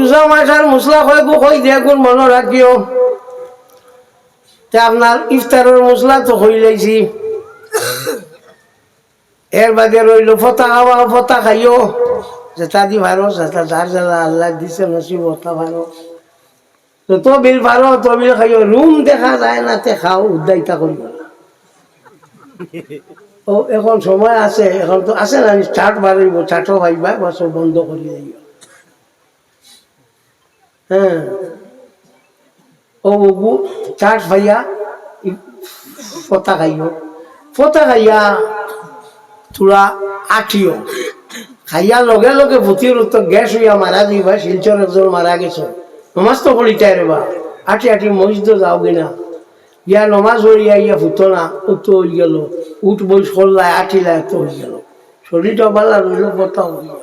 রোজা মাসার মশলা গো কই দিয়া গুণ মনে রাখিও তে আপনার ইফতারের মশলা তো হই লাইছি এর বাদে রইল ফতা খাওয়া ফতা খাইও। যেটা দি ভালো সেটা যার যারা আল্লাহ দিছে নসিব ওটা ভালো তো তো বিল ভালো তো বিল খাইও। রুম দেখা যায় না, তে খাও উদ্দাইতা করিও ও এখন সময় আছে, এখন তো আছে না চাট বাড়িব চাটও ভাইবা বা বন্ধ করি যাইব হ্যাঁ। ও চাট ভাইয়া ফতা খাইও। ফতা খাইয়া তোরা আঠিও। খাইয়া লগে লগে ভূতির তো গ্যাস হইয়া মারা যাইবা শিলচর একজন মারা গেছে। নমাজ তো পড়িটাই রে বা আঠি আঠি মসজিদ যাও কিনা। ইয়া নমাজ হইয়া ইয়া ফুটো না, উত্ত হয়ে গেল। উঠ বই সরলায় আঠিলায় এত হয়ে গেল। শরীরটা বালা রইল কথা হয়ে গেল।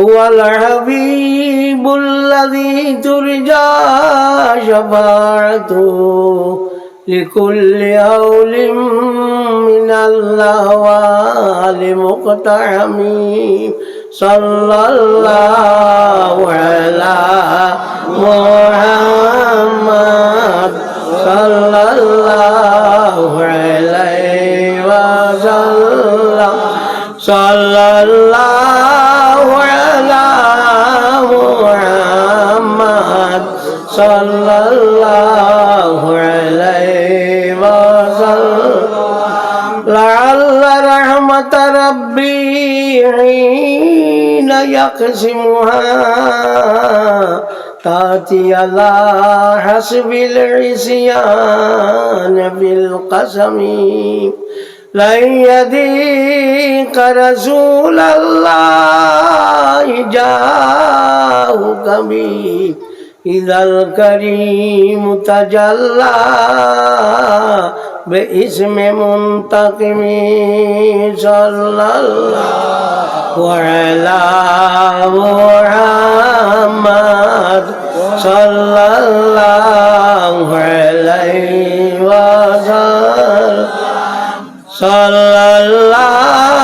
هو الحبيب الذي ترجى شفاعته لكل هول من الأهوال مقتحم صلى الله على محمد. صلى الله عليه وسلم. صلى الله صلى الله عليه وسلم. لعل رحمة ربي حين يقسمها تأتي على حسب العصيان بالقسم. لن يديك رسول الله جاءك به إذا الكريم تجلى باسم منتقم صلى الله على محمد صلى الله عليه وسلم صلى الله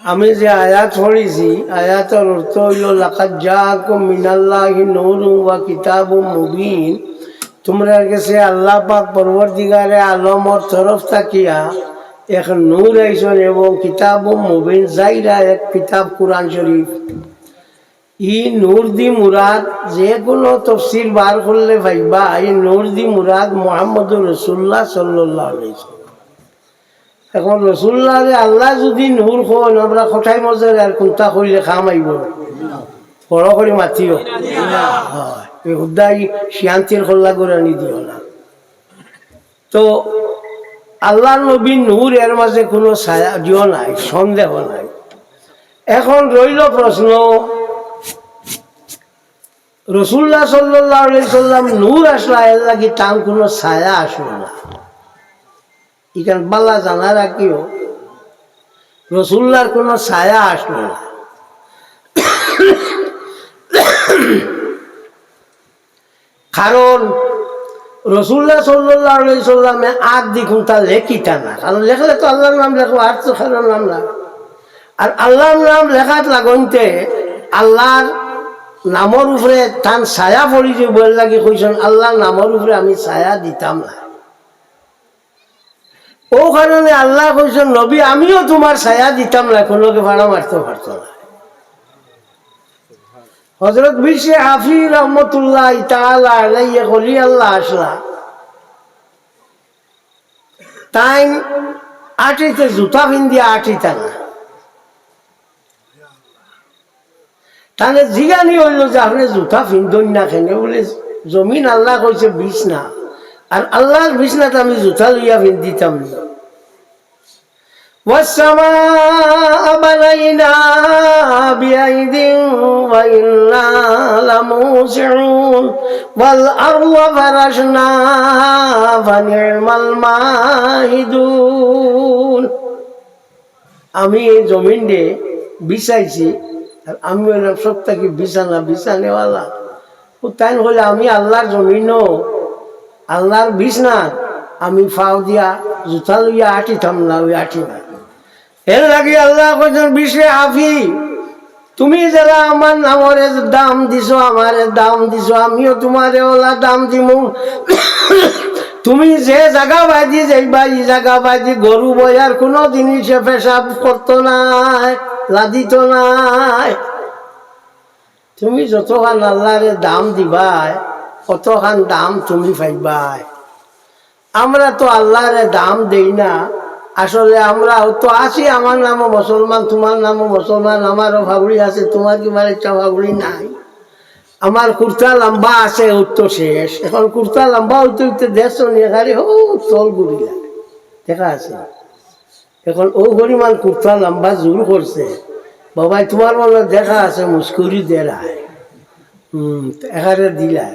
আমি যে আয়াত পড়েছি, আয়াতের অর্থ হইল লাকাত জাকুম মিনাল্লাহি নূরুম ওয়া কিতাবুম মুবিন। তোমরা গেছে আল্লাহ পাক পরবর্তীকারে আলমর তরফ থাকিয়া এক নূর আইসন এবং কিতাব মুবিন জাইরা এক কিতাব কোরআন শরীফ। ই নূর দি মুরাদ যে কোনো তফসির বার করলে ভাইবা, এই নূর দি মুরাদ মোহাম্মদ রসুল্লাহ সাল্লাহ আলাইহি এখন রসুল্লাহ আল্লাহ যদি নূর হন আমরা কথাই মজা আর কোনটা করিলে খাম আইব বড় করে মাতিও হয়। হুদাই শান্তির খোল্লা করে আনি দিও না। তো আল্লাহ নবী নূর এর মাঝে কোনো ছায়া জিও নাই, সন্দেহ নাই। এখন রইল প্রশ্ন রসুল্লাহ সাল্লাহ সাল্লাম নূর আসলা এর লাগি তার কোনো ছায়া আসলো না। এখানে বাল্লা জানা রাখিও। রসুল্লার কোনো ছায়া আসলো না। কারণ রসুল্লাহ সাল্লাহ সাল্লামে আর দেখুন তা লেখিতা না। কারণ লেখলে তো আল্লাহর নাম লেখো, আর তো খারাপ নাম না। আর আল্লাহর নাম লেখাত লাগনতে আল্লাহর নামর উপরে তান ছায়া পড়ি যে বল লাগি কইছেন, আল্লাহর নামর উপরে আমি ছায়া দিতাম না। ও কারণে আল্লাহ কইছেন, নবী, আমিও তোমার ছায়া দিতাম না কোনোকে ভাড়া মারতে পারতো না। হজরত বিশ্বে হাফি রহমতুল্লাহ ইতালা আলাইয়া হলি আল্লাহ আসলা তাই আটিতে জুতা পিন্দিয়া আটিতা না। তাহলে জিগানি হইল যে আপনি জুতা পিন্দন না কেন? বলে, জমিন আল্লাহ কইছে বিছনা আর আল্লাহর বিছনাতে আমি জুতা লইয়া দিতাম না والسماء بنيناها بأيد وإنا لموسعون والأرض فرشناها فنعم الماهدون আমি এই জমিন দিয়ে বিছাইছি আর আমি হলাম সপ্তাহে বিছানা বিছানেওয়ালা ও তাই হলে আমি আল্লাহর জমিনও আল্লাহর বিছনা আমি ফাও দিয়া জুতা লইয়া আটিতাম না, ওই আটি না। এর লাগে আল্লাহ কইছেন, বিশ্বে আফি তুমি যারা আমার নামরে দাম দিছো, আমারে দাম দিছো, আমিও তোমারে ওলা দাম দিমু। তুমি যে জায়গা বাজি যাইবা, এই জায়গা বাজি গরু বয়ার কোনো জিনিসে পেশাব করতো নাই, লাদিত নাই। তুমি যতখান আল্লাহরে দাম দিবাই কতখান দাম তুমি পাইবাই আমরা তো আল্লাহরে দাম দেই না। আসলে আমরা তো আছি আমার নামও মুসলমান, তোমার নামও মুসলমান, আমারও ভাবড়ি আছে, তোমার কি মানে ইচ্ছা নাই? আমার কুর্তা লম্বা আছে উত্তর শেষ। এখন কুর্তা লম্বা হইতে হইতে দেশ নিয়ে ও, চল গুড়িলা দেখা আছে। এখন ও গরিমান কুর্তা লম্বা জোর করছে। বাবাই তোমার মনে দেখা আছে, মুস্কুরি দেরায়। হুম এখানে দিলাই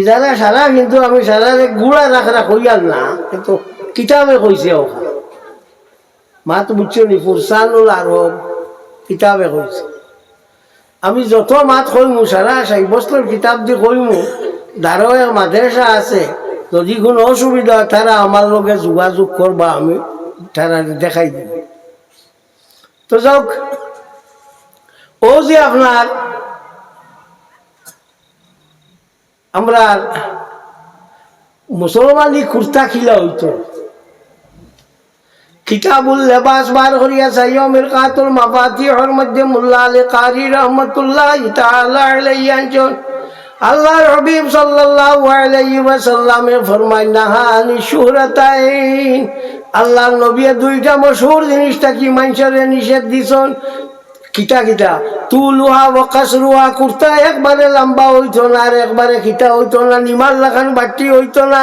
ইদারা সারা, কিন্তু আমি সারা গুড়া রাখরা কইয়াল না, কিন্তু কিতাবে কইছে ওখানে মা তো বুঝছ নি, ফুরসানুল আরব কিতাবে কইছে। আমি যত মাত কইমু সারা বছর কিতাব দিয়ে কইমু দারোয়া মাদ্রাসা আছে, যদি কোনো অসুবিধা তারা আমার লগে যোগাযোগ করবা আমি তারা দেখাই দিব তো যাক ও যে আপনার আমরা মুসলমানি কুর্তা খিলা হইতো। কিতাবুল লেবাস বার করিয়া সাইয় মিরকাতুল মাফাতিহর মধ্যে মুল্লা আলী কারি রহমতুল্লাহ তাআলা আলাইহি আনছেন আল্লাহর হাবিব সাল্লাল্লাহু আলাইহি ওয়াসাল্লামে ফরমায়, নাহানি শুহরাতাইন। আল্লাহর নবী দুইটা মশহুর জিনিসটা কি মানুষের নিষেধ দিছেন? কিটা কিটা? তুলুহা বকাসরুহা কুর্তা একবারে লম্বা হইতো না আর একবারে খিটা হইতো না নিমাল লাখান বাটি হইতো না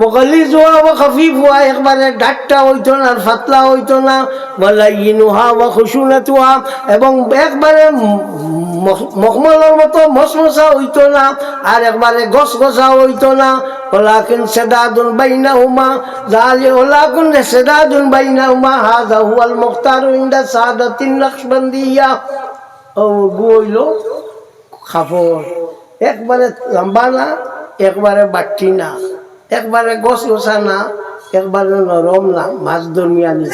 বকলি জোয়া ও খফিফ হওয়া একবারে ডাটটা হইতো না আর ফাতলা হইতো না বলাইনুহা ও খুশুনাতুহা এবং একবারে মখমলের মতো মশমশা হইতো না আর একবারে গছ গছা হইতো না, ওলাকিন সেদাদুন বাইনাহুমা, জালি ওলাকুন সেদাদুন বাইনাহুমা হাযা হুয়াল মুখতার ইনদা সাদাতিন নকশবন্দিয়া গুইল খাফর একবারে লম্বা না একবারে বাটি না একবারে গছ গছা না একবারে নরম না, মাছ দরমিয়ানি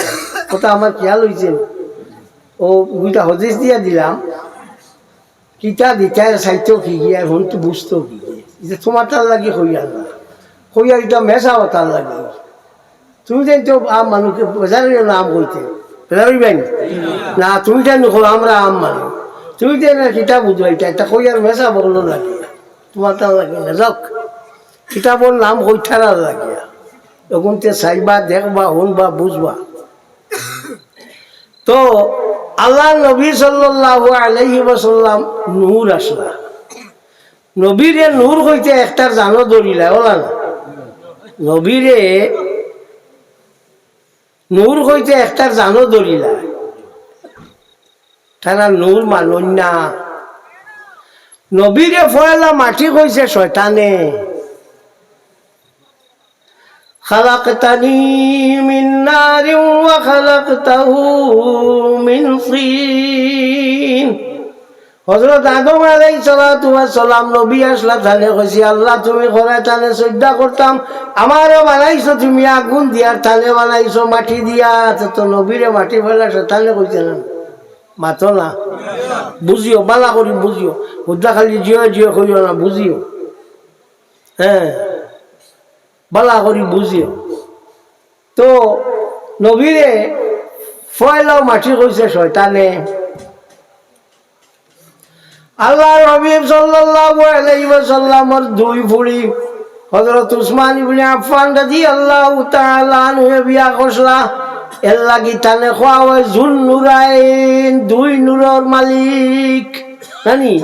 কথা আমার খেয়াল হয়েছে ও, দুইটা হদিস দিয়া দিলাম। কিতা দিতা চাইতো কি আর হন তো বুঝতো কি যে তোমার তার লাগে হইয়া না। হইয়া এটা মেশাও তার লাগে। তুমি তো আম মানুষকে বেজারের নাম কইতে বেজারিবেন না, তুমি হো আমরা আম মানুষ তুমি যে না কিতা বুঝবাইটা এটা কইয়ার মেশা বলল লাগে তোমার তার লাগে না যাক কিতাবর নাম হইঠারা লাগে তখন তে চাইবা, দেখবা, শুনবা বুঝবা তো, আল্লাহ নবী সাল্লাহ আলহি ওসাল্লাম নূর আসলা নবীরে নূর হইতে একটার জানো ধরিলা ওলা না নবীরে নূর হইতে একটার জানো ধরিলা তারা নূর মানুন না নবীরে ফয়লা মাটি কইছে শয়তানে خلقتني من نار وخلقته من طين হজরত আদম আলাই সালাম নবী আসলা তাহলে কইছি, আল্লাহ, তুমি ঘরে তাহলে শ্রদ্ধা করতাম। আমারও বানাইছো তুমি আগুন দিয়া, তাহলে বানাইছো মাটি দিয়া। তো নবীরে মাটি ফেলাছো তাহলে কইছে না। মাতো না। বুঝিও, বালা করি বুঝিও। বুদ্ধা খালি জিও জিও করিও না, বুঝিও। হ্যাঁ বালা করি বুঝিও। তো নবীরে ফয়লাও মাটি কইছে, শয়তানে। আল্লাহ রবিব সাল্লাল্লাহু আলাইহি ওয়াসাল্লামর দুই ফুড়ি হযরত উসমান ইবনে আফফান রাদিয়াল্লাহু তাআলা আনহু বিয়া করছলা। এর লাগি তানে খোয়া হয় জুন নুরাইন দুই নূরের মালিক। জানি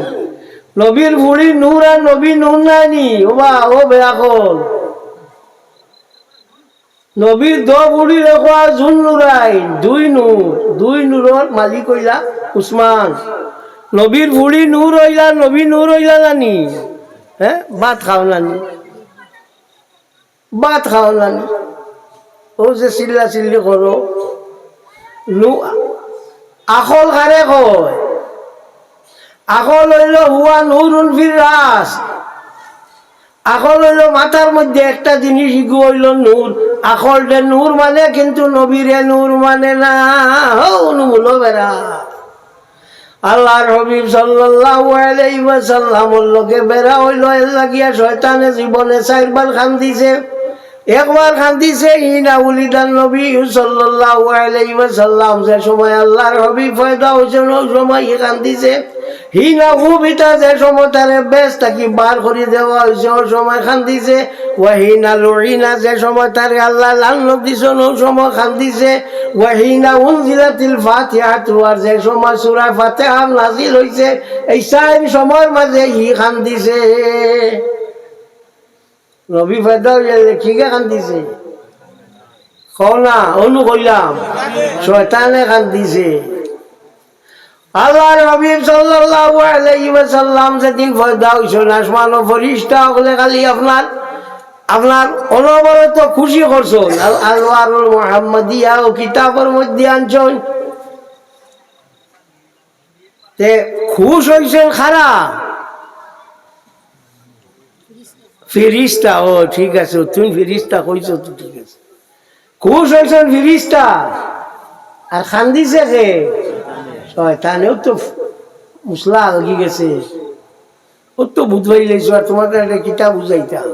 নবীর ফুড়ি নূর আর নবী নূর নাইনি ও বেয়া কল। নবীর দ বুড়ি রেখা জুন নুরাইন দুই নূর, দুই নূরের মালিক হইলা উসমান। নবীর বুড়ি নূর হইলা নবী নূর হইলা জানি? হ্যাঁ ভাত খাও নানি। ভাত খাও নানি। ও যে চিল্লা চিল্লি করো নু, আখল কারে কয়। আখল হইল হুয়া নুরুন ফির রাস আখল হইল মাথার মধ্যে একটা জিনিস ইগু হইল নূর আখলটা নূর মানে কিন্তু নবীরে নূর মানে না। হৌ বেড়া। আল্লাহর হবিব সাল্লাল্লাহু আলাইহি ওয়াসাল্লামর লোকে বেড়া হইল, এর লাগিয়া শয়তানে জীবনে চারবার খান দিছে। একবার খান দিছে ইনা উলিদান নবী সাল্লাল্লাহু আলাইহি ওয়াসাল্লাম। যে সময় আল্লাহর হবিব পয়দা হইছে ওই সময় ই খান দিছে হিনা ভূমিটা যে সময় তারে বেশ তাকে বার করে দেওয়া হয়েছে, ওই সময় খান দিছে ওয়াহিনা লড়িনা যে সময় তারে আল্লাহ লাল দিছে ওই সময় খান দিছে ওয়াহিনা উনজিলাতিল ফাতিহা আর যে সময় সূরা ফাতিহা নাজিল হইছে, এই চার সময়ের মাঝে হি খান নবী ফায়দা হইয়া ঠিকে খান দিছে কও না, অনু কইলাম, শয়তানে খান দিছে আল্লাহর হাবিব সাল্লাল্লাহু আলাইহি ওয়াসাল্লাম যেদিন হইছেন আসমান ও খালি আপনার আপনার অনবরত খুশি করছেন আল আলওয়ারুল মুহাম্মাদিয়া ও কিতাবের মধ্যে আনছেন তে খুশ হইছেন খারা ফিরিস্তা, ও, ঠিক আছে, তুমি ফিরিস্তা কইছো, তো ঠিক আছে। খুশ হইছেন ফিরিস্তা। আর খান্দিছে কে শয়তানেও তো মুসলা আগি গেছে। ও তো বুঝবাই লাইছো, আর তোমাকে একটা কিতাব বুঝাইতাম।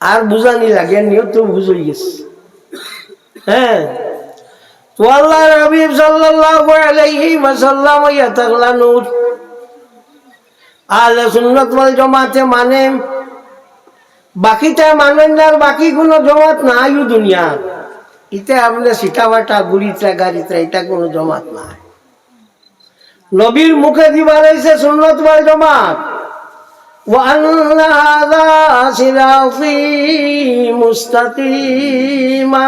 আর বুঝানি লাগে নিও তো বুঝই গেছে। হ্যাঁ। তো আল্লাহ হাবিব সাল্লাল্লাহু আলাইহি ওয়াসাল্লাম ইয়া তাগলা নূর। আহলে সুন্নাত ওয়াল জামাতে মানে বাকিটা মানেন না আর বাকি কোনো জমাত নাই দুনিয়া ইতে আমাদের সিটাবাটা গুড়িটা গাড়িটা এটা কোনো জমাত নাই নবীর মুখে দিবার হয়েছে সুন্নত ওয়াল জমাত وأن هذا صراطي مستقيما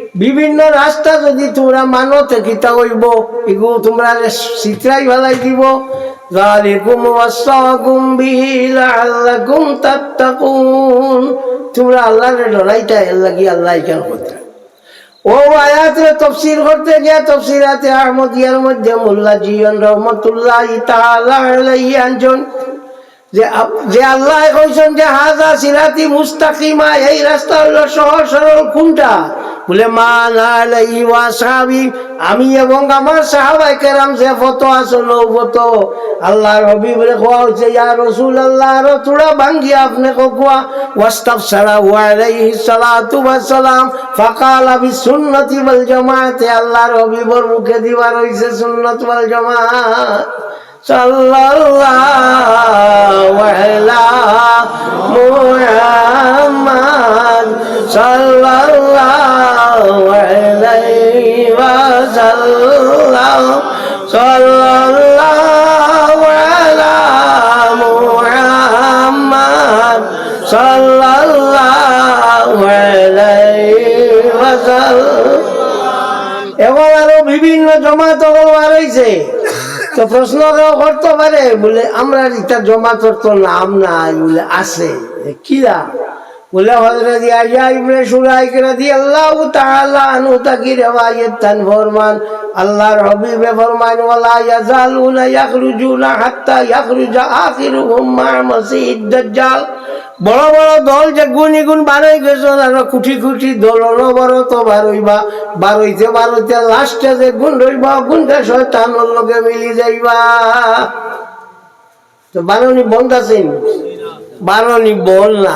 বিভিন্ন রাস্তা যদি তোমরা মানো তেকিতা হইব এগু তোমরা সিতরাই ভালাই দিব ذلكم وصاكم به لعلكم تتقون তোমরা আল্লাহর ডরাইটা এর লাগি আল্লাহ কেন করতে ও আয়াতে তফসির করতে গিয়ে তফসিরাতে আহমদিয়ার মধ্যে মোল্লা জিয়ন রহমতুল্লাহ তাআলা আলাইহি আনজন যে আপ- যে আল্লাহ কইছেন যে হাজা সিরাতি মুস্তাকিমা এই রাস্তা হলো সহজ সরল কোনটা বলে, মা ওয়া সাহাবি। আমি এবং আমার সাহাবাই কেরাম ফটো আল্লাহ রবি বলে কোয়া হচ্ছে, ইয়া রসুল আল্লাহ র তোরা ভাঙ্গি আপনি কোয়া? ওয়াস্তাফ সারা ওয়া সালাতু ওয়াস সালাম ফাকাল আবি সুন্নতি ওয়াল জামাতে আল্লাহ রবি বর মুখে দিবার হইছে সুন্নত ওয়াল জামাত সাল্লাল্লাহু আলা মুহাম্মদ। সাল্লাল্লাহু আলাইহি ওয়াসাল্লাম সাল্লাল্লাহু আলা মুহাম্মদ সাল্লাল্লাহু আলাইহি ওয়াসাল্লাম এবার আরও বিভিন্ন জমাত রয়েছে তো প্রশ্ন কেউ করতে পারে, বলে আমরা এটা জমাতর তো নাম নাই, বলে আছে। কিরা বলে হজরত ইয়াহিয়া ইবনে শুরাইক রাদিয়াল্লাহু তাআলা আনহু তাকি রিওয়ায়াত তান ফরমান, আল্লাহর হাবিবে ফরমান ওয়ালা ইয়াজালুনা ইয়াখরুজুনা হাত্তা ইয়াখরুজা আখিরুহুম মা মাসিহিদ দাজ্জাল। বড় বড় দল যে গুণ গুণ বারোই গেছে আর কুঠি কুঠি দল অনবরত বারইবা, বারইতে বারইতে লাস্টে যে গুণ রইবা গুণটা শয়তানের লগে মিলি যাইবা। তো বারণি বন্ধ আছেন বারণি বল না।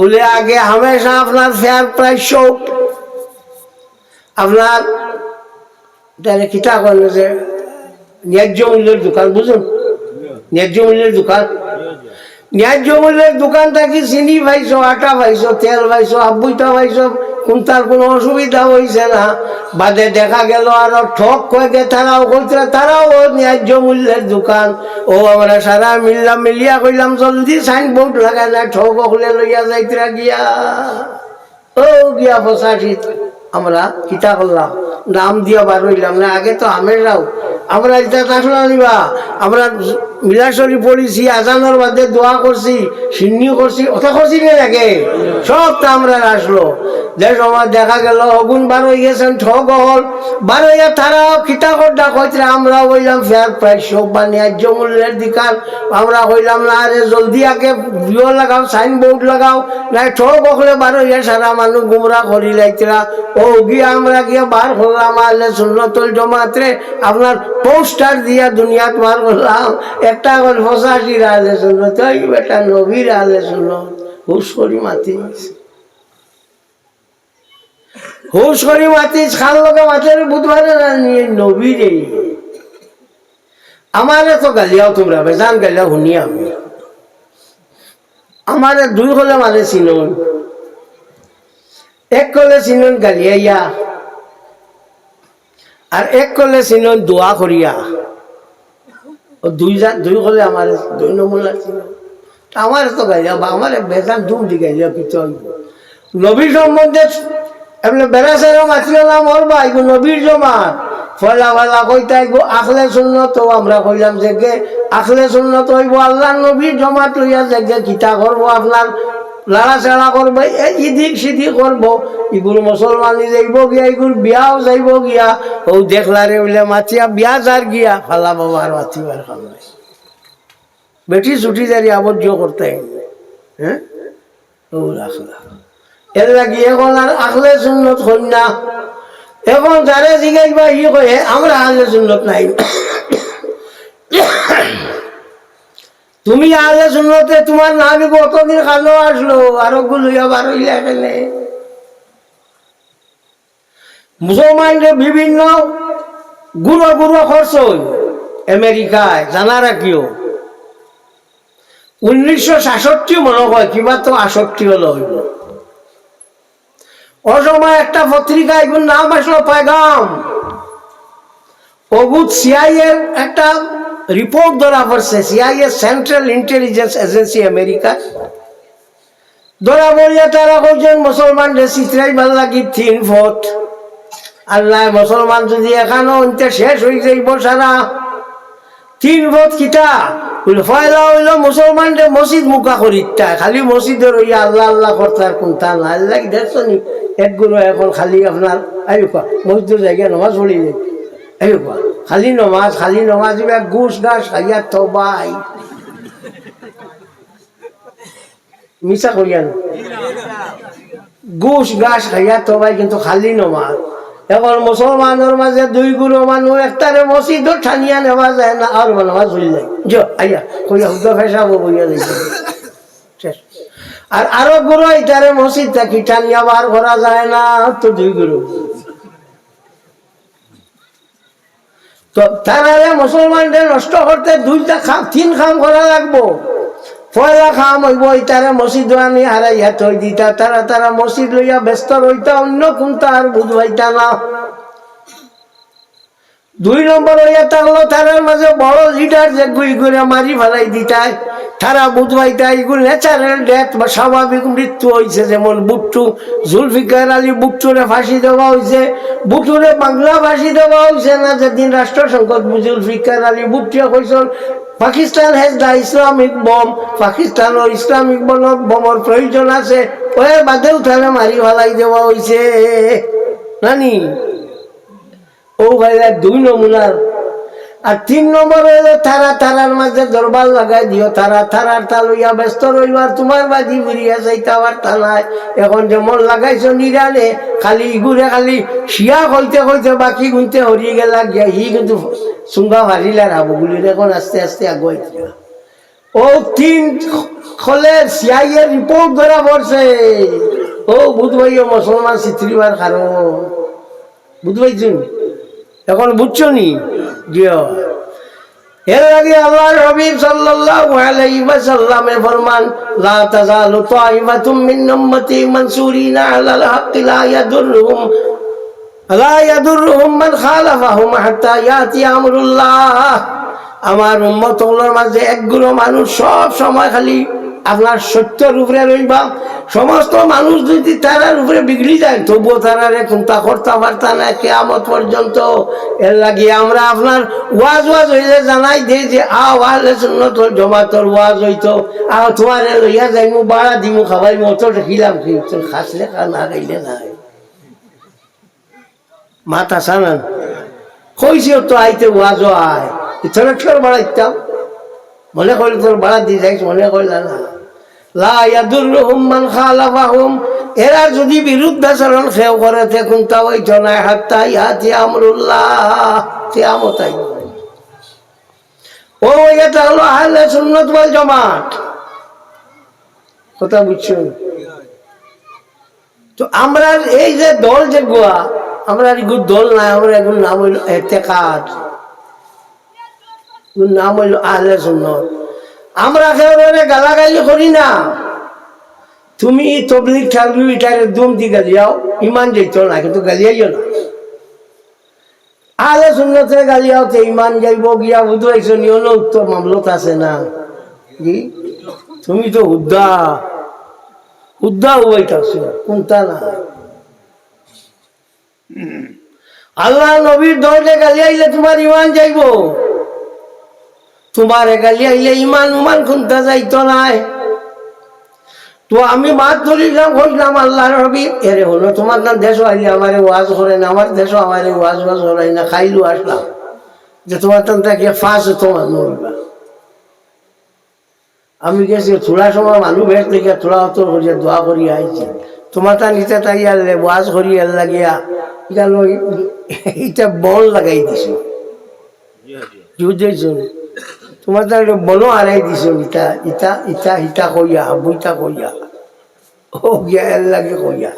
বলে আগে হামেশা আপনার ফেয়ার প্রাইস শো আপনার তাহলে কিতা করল যে ন্যায্য মূল্যের দোকান বুঝুন ন্যায্য মূল্যের দোকান ন্যায্য মূল্যের দোকান থাকি চিনি পাইছো আটা পাইছো তেল পাইছো আব্বইটা পাইছো কোনটার কোনো অসুবিধা হয়েছে না। বাদে দেখা গেল আর ঠক কয়েকে তারাও করতে তারাও ন্যায্য মূল্যের দোকান। ও আমরা সারা মিললাম মিলিয়া কইলাম, জলদি সাইনবোর্ড লাগাই না, ঠক হলে লইয়া যাইতরা গিয়া। ও গিয়া বসাঠিত আমরা কিতা করলাম? নাম দিয়া বার হইলাম না, আগে তো আমের রাও। আমরা এটা আসলে নিবা আমরা মিলাশরি পড়িছি, আজানোর বাদে দোয়া করছি সিন্নি করছি অত করছি রে আগে সব তো আমরা আসলো। যে সময় দেখা গেল অগুন বার গেছেন, ঠগ হল। বার হইয়া তারা খিতা কড্ডা কইতে আমরা হইলাম ফেয়ার প্রাইস সব বা ন্যায্য মূল্যের দিকার। আমরা হইলাম না আরে জলদি আগে ভিও লাগাও, সাইনবোর্ড লাগাও। না ঠগ হলে বার হইয়া সারা মানুষ গুমরা করি লাইতরা। ও গিয়ে আমরা গিয়ে বার করলাম আলে সুন্নতল জমাত্রে আপনার পোস্টার দিয়া দুনিয়াত বার করলাম একটা এখন ফসাশি আলে সুন্নত ওই বেটা নবীর আলে সুন্নত হুস করি মাতি হুস করি মাতি খাল লোকে মাছের বুধবারে নিয়ে নবীরে আমারে তো গালিয়াও তোমরা, বেজান গালিয়াও শুনি আমি। আমারে দুই হলে মানে চিনুন। এক কলে চিনুন গালিয়াইয়া। আর এক কলে চিনুন দোয়া করিয়া। দুই যা দুই কলে আমার দুই নমুনা চিনুন। আমার তো গাইয়া বা আমার বেজান দুম দি গাইয়া কিছু নবীর সম্বন্ধে এমনি বেড়াছেরও মাতিলাম ওর ভাই নবীর জমাত। ফলা ফলা কইতে গো আখলে শূন্যত আমরা কইলাম যে আখলে শূন্যত হইব, আল্লাহ নবীর জমাত লইয়া যে কিতা করব আপনার লাড়াচাড়া করবে ইদিক সিদিক করব। ইগুলো মুসলমানি যাইব গিয়া ইগুলো বিয়াও যাইব গিয়া। ও দেখলারে বলে, মাতিয়া, বিয়া যার গিয়া? ফালা বাবার মাতিবার নাই। বেটি ছুটি যারি আবদ্ধ করতে হ্যাঁ? ও রাখলা। এর লাগি এখন আর আখলে সুন্নত হই না। এখন যারে জিজ্ঞাসা ই কয়ে আমরা আহলে সুন্নত নাই। তুমি আহলে সুন্নতে তোমার নামে কতদিন খালো আসলো? আরও গুলিয়া বারো এখানে মুসলমানদের বিভিন্ন গুরু গুরু খরচ আমেরিকায়, জানা রাখিও। উনিশশো সাতষট্টি মনে হয় কিবা তো আষট্টি হলো হইল অসময় একটা পত্রিকা এগুলো নাম আসলো, পায়গাম। অগুত সিআই একটা রিপোর্ট ধরা পড়ছে সিআই এর সেন্ট্রাল ইন্টেলিজেন্স এজেন্সি আমেরিকা ধরা পড়িয়া তারা কইছেন মুসলমান চিত্রাই ভালো লাগি তিন ফুট আল্লাহ মুসলমান যদি এখানো অন্তে শেষ হয়ে যাইব সারা। তিন ফুট কিতা? ফয়লা হইল মুসলমানদের মসজিদ মুখা করিতা খালি মসজিদের ওই আল্লাহ আল্লাহ করতার কোনটা না আল্লাহ দেখছ নি একগুলো এখন খালি আপনার আয়ু কোয়া মসজিদের জায়গায় নমাজ পড়ি যায় খালি নমাজ খালি নমাজ ঘুষ ঘাস খাইয়া তবাই মিশা করিয়া না ঘাস খাইয়া কিন্তু খালি নমাজ। এখন মুসলমানের মাঝে দুই গুরু মানুষ একটারে মসজিদ ঠানিয়া নেওয়া যায় না আর নামাজ যায়। জ আইয়া কইয়া হুদ ফেসাবো বইয়া শেষ। আর আরও গুরু এটারে মসজিদ থাকি ঠানিয়া বার করা যায় না, তো দুই গুরু তো তারা মুসলমানদের নষ্ট করতে দুইটা খাম, তিন খাম করা লাগবো। পয়লা খাম হইব ইতারে মসজিদ আনি হারাইয়া থই দিতা, তারা তারা মসজিদ লইয়া ব্যস্ত রইতা, অন্য কোনটা আর বুঝবাইতা না। দুই নম্বর হইয়া থাকল তারার মাঝে বড় লিডার যে গুই করে মারি ফেলাই দিতাই। তারা বুঝবাইতা এগুলো ন্যাচারাল ডেথ বা স্বাভাবিক মৃত্যু হয়েছে যেমন বুট্টু। জুলফিকার আলী বুট্টুরে ফাঁসি দেওয়া হয়েছে বুট্টুরে বাংলা ফাঁসি দেওয়া হয়েছে না, যেদিন রাষ্ট্রসংকট জুলফিকার আলী বুট্টিয়া কইসল, Pakistan has the Islamic bomb পাকিস্তানের ইসলামিক বমর প্রয়োজন আছে। ওই বাদেও তারা মারি ফেলাই দেওয়া হয়েছে নানি? ও ভাইরা দুই নমুনার আর তিন নম্বর হইল তারা তারার মাঝে দরবার লাগাই দিও, তারা তারার তা লইয়া ব্যস্ত রইবার তোমার বাজি ফিরিয়া যাইতে আবার তা নাই। এখন যেমন লাগাইছো নিরানে খালি ইগুরে খালি শিয়া কইতে কইতে বাকি গুনতে হরিয়ে গেলা, গিয়া হি কিন্তু চুঙ্গা মারিলা রাবগুলির এখন আস্তে আস্তে আগুয়াই ও তিন খলের সিআইয়ের রিপোর্ট ধরা পড়ছে। ও বুধবাইও মুসলমান চিত্রিবার কারণ। বুধবাইছুন এখন বুঝছ নি? এর আগে আল্লাহর হাবিব সাল্লাল্লাহু আলাইহি ওয়াসাল্লামের ফরমান, লা তাজালু তাইফাতুম মিন উম্মতি মানসুরিনা আলাল হাক্কি, লা ইয়াদুররুহুম লা ইয়াদুররুহুম মান খালাফাহুম হাত্তা ইয়াতি আমরুল্লাহ। আমার উম্মতগুলোর মাঝে একগুলো মানুষ সব সময় খালি আপনার সত্যের উপরে রইবা। সমস্ত মানুষ যদি তারার উপরে বিগড়ি যায়, তবুও তারারে কোনটা করতে পারতা না কেয়ামত পর্যন্ত। এর লাগে আমরা আপনার ওয়াজ ওয়াজ হইলে জানাই দিই যে আ ওয়ালে সুন্নত জমাতর ওয়াজ হইতো। আ তোমার লইয়া যাইমু, বাড়া দিমু খাবাই দেখিলাম কি তোর খাসলে খা না গাইলে নাই। মাথা সানান। কইছে তো আইতে ওয়াজ আয়। খের বাড়াইতাম মনে করলে তোর বাড়া দিয়ে যাইস, মনে করলে না। মান এরা যদি বিরুদ্ধাচরণ খেও করে জনায় আমরুল্লাহ ও এটা হলো সুন্নত ওয়াল জামাত। কথা বুঝছ? তো আমরা এই যে দল যে গোয়া, আমরা এগুলো দল নাই, আমরা এগুলো নাম হইল এতেকাত এগুলোর নাম হইল আহলে সুন্নত। আমরা একেবারে গালাগালি করি না। তুমি তবলিক ঠাকলি এটারে দুম দি গালিয়াও ইমান না কিন্তু গালিয়াইও না। সুন্নতে গালিয়াও তে ইমান যাইব গিয়া নিয়ন উত্তর মামলত আছে না। কি? তুমি তো হুদ্দা হুদ্দা উবাইতাছ কোনটা না? আল্লাহ নবীর দরজে গালি আইলে তোমার ইমান যাইব। তোমার গালি আইলে ইমান উমান খুনতে যাইতো নাই তো আমি মাত ধরিলাম কইলাম আল্লাহ রবি এরে হলো তোমার নাম দেশ আইলে আমার ওয়াজ করে না আমার দেশও আমার ওয়াজ ওয়াজ করাই না খাইলু আসলাম। যে তোমার গিয়ে ফাঁস তোমার নড়বা। আমি গেছি থোড়া সময় মানুষ বেশ দেখে থোড়া হতর করিয়া দোয়া করি আইছি। তোমার তা নিতে তাই আনলে ওয়াজ করি এর লাগিয়া ইটা বল লাগাই দিছো। বুঝেছ? তোমার তো একটা বলো হারাই দিছ, ইটা ইটা ইটা হিতা কইয়া, বইটা কইয়া। ও গিয়া এর লাগে কইয়া।